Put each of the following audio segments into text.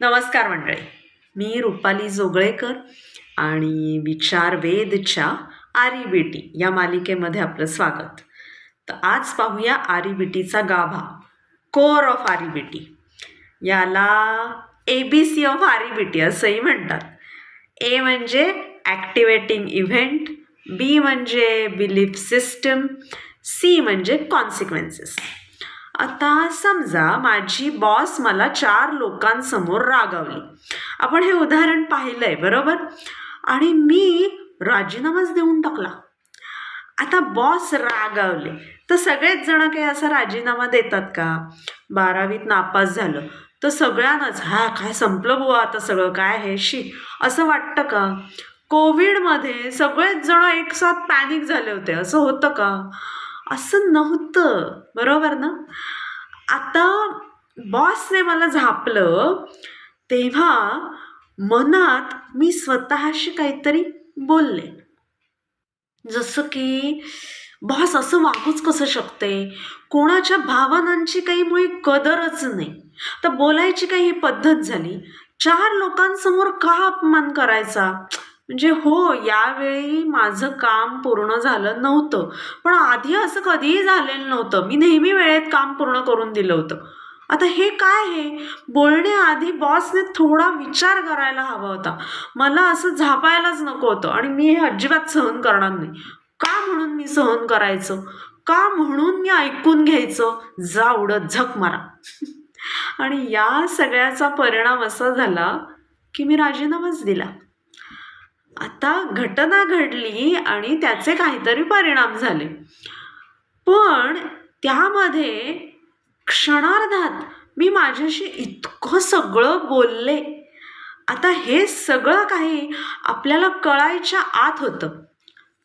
नमस्कार मंडळी. मी रुपाली जोगळेकर आणि विचार वेदच्या आरीबीटी या मालिकेमध्ये आपलं स्वागत. तर आज पाहूया आरीबीटीचा गाभा कोर ऑफ आरीबीटी. याला ए बी सी ऑफ आरीबीटी असंही म्हणतात. ए म्हणजे ॲक्टिवेटिंग इव्हेंट बी म्हणजे बिलीफ सिस्टम सी म्हणजे कॉन्सिक्वेन्सेस. आता समजा माझी बॉस मला चार लोकांसमोर रागावली. आपण हे उदाहरण पाहिलं आहे बरोबर? आणि मी राजीनामाच देऊन टाकला. आता बॉस रागावले. तर सगळेच जण काही असा राजीनामा देतात का? बारावीत नापास झालं. तर सगळ्यांनाच हा काय संपलं बुवा आता सगळं? काय हे? शी असं वाटतं का? कोविडमध्ये सगळेच जण एकसाथ पॅनिक झाले होते. असं होतं का? असं नव्हतं. बरोबर ना? आता बॉसने मला झापलं तेव्हा मनात मी स्वतःशी काहीतरी बोलले. जसं की बॉस असं वागूच कसं शकते? कोणाच्या भावनांची काही मुळी कदरच नाही. तर बोलायची काही ही पद्धत झाली. चार लोकांसमोर का अपमान करायचा? म्हणजे हो यावेळी माझं काम पूर्ण झालं नव्हतं. पण आधी असं कधीही झालेलं नव्हतं. मी नेहमी वेळेत काम पूर्ण करून दिलं होतं. आता हे काय हे? बोलण्याआधी बॉसने थोडा विचार करायला हवा होता. मला असं झापायलाच नको होतं आणि मी हे अजिबात सहन करणार नाही. का म्हणून मी सहन करायचं? का म्हणून मी ऐकून घ्यायचं? जा उडत झक मारा. आणि या सगळ्याचा परिणाम असा झाला की मी राजीनामाच दिला. आता घटना घडली आणि त्याचे काहीतरी परिणाम झाले. पण त्यामध्ये क्षणार्धात मी माझ्याशी इतकं सगळं बोलले. आता हे सगळं काही आपल्याला कळायच्या आत होतं.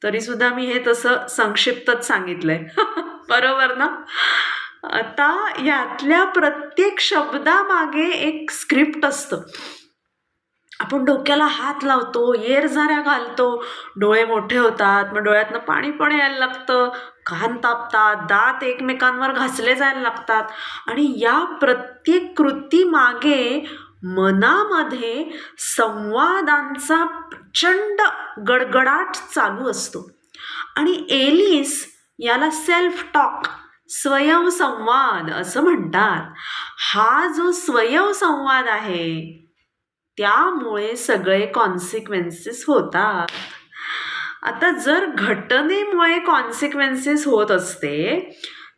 तरीसुद्धा मी हे तसं संक्षिप्तच सांगितलंय. बरोबर ना? आता यातल्या प्रत्येक शब्दामागे एक स्क्रिप्ट असतं. आपण डोक्याला हात लावतो येर झाऱ्या घालतो. डोळे मोठे होतात मग डोळ्यातनं पाणी पण यायला लागतं. कान तापतात दात एकमेकांवर घासले जायला लागतात. आणि या प्रत्येक कृतीमागे मनामध्ये संवादांचा प्रचंड गडगडाट चालू असतो. आणि एलिस याला सेल्फ टॉक स्वयंसंवाद असं म्हणतात. हा जो स्वयंसंवाद आहे त्यामुळे सगळे कॉन्सिक्वेन्सेस होतात. आता जर घटनेमुळे कॉन्सिक्वेन्सेस होत असते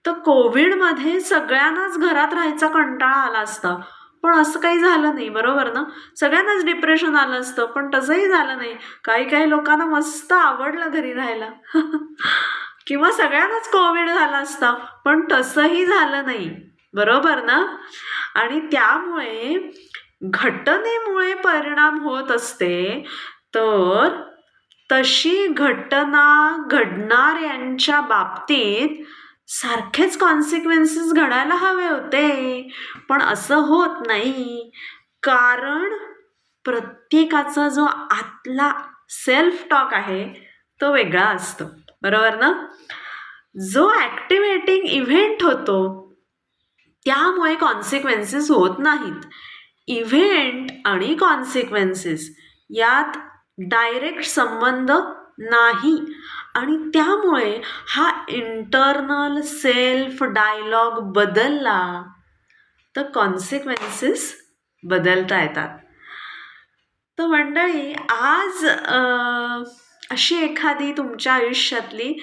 तर कोविडमध्ये सगळ्यांनाच घरात राहायचा कंटाळा आला असता. पण असं काही झालं नाही बरोबर ना? सगळ्यांनाच डिप्रेशन आलं असतं पण तसंही झालं नाही. काही काही लोकांना मस्त आवडलं घरी राहायला. किंवा सगळ्यांनाच कोविड झाला असता पण तसंही झालं नाही. बरोबर ना? आणि त्यामुळे घटनेमुळे परिणाम होत असते तर तशी घटना घडणाऱ्यांच्या बाबतीत सारखेच कॉन्सिक्वेन्सेस घडायला हवे होते. पण असं होत नाही. कारण प्रत्येकाचा जो आतला सेल्फ टॉक आहे तो वेगळा असतो. बरोबर ना? जो ॲक्टिवेटिंग इव्हेंट होतो त्यामुळे कॉन्सिक्वेन्सेस होत नाहीत. इव्हेंट आणि कॉन्सिक्वेन्सेस यात डायरेक्ट संबंध नाही. आणि त्यामुळे हा इंटरनल सेल्फ डायलॉग बदलला तर कॉन्सिक्वेन्सेस बदलता येतात. तर मंडळी आज अशी एखादी तुमच्या आयुष्यातली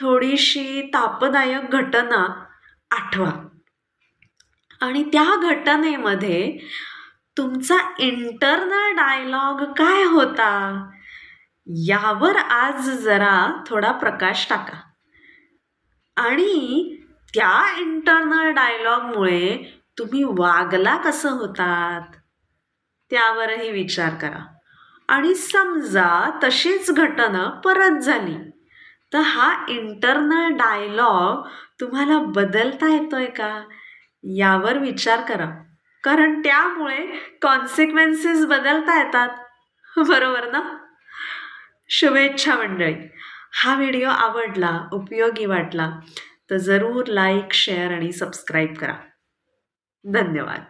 थोडीशी तापदायक घटना आठवा. आणि त्या घटनेमध्ये तुमचा इंटरनल डायलॉग काय होता? यावर आज जरा थोडा प्रकाश टाका. आणि त्या इंटरनल डायलॉगमुळे तुम्ही वागला कसं होतात? त्यावरही विचार करा. आणि समजा तशीच घटना परत झाली तर हा इंटरनल डायलॉग तुम्हाला बदलता येतोय का? यावर विचार करा. कारण त्यामुळे कॉन्सिक्वेन्सेस बदलता येतात. बरोबर ना? शुभेच्छा मंडळी. हा व्हिडिओ आवडला उपयोगी वाटला तर जरूर लाईक शेअर आणि सबस्क्राईब करा. धन्यवाद.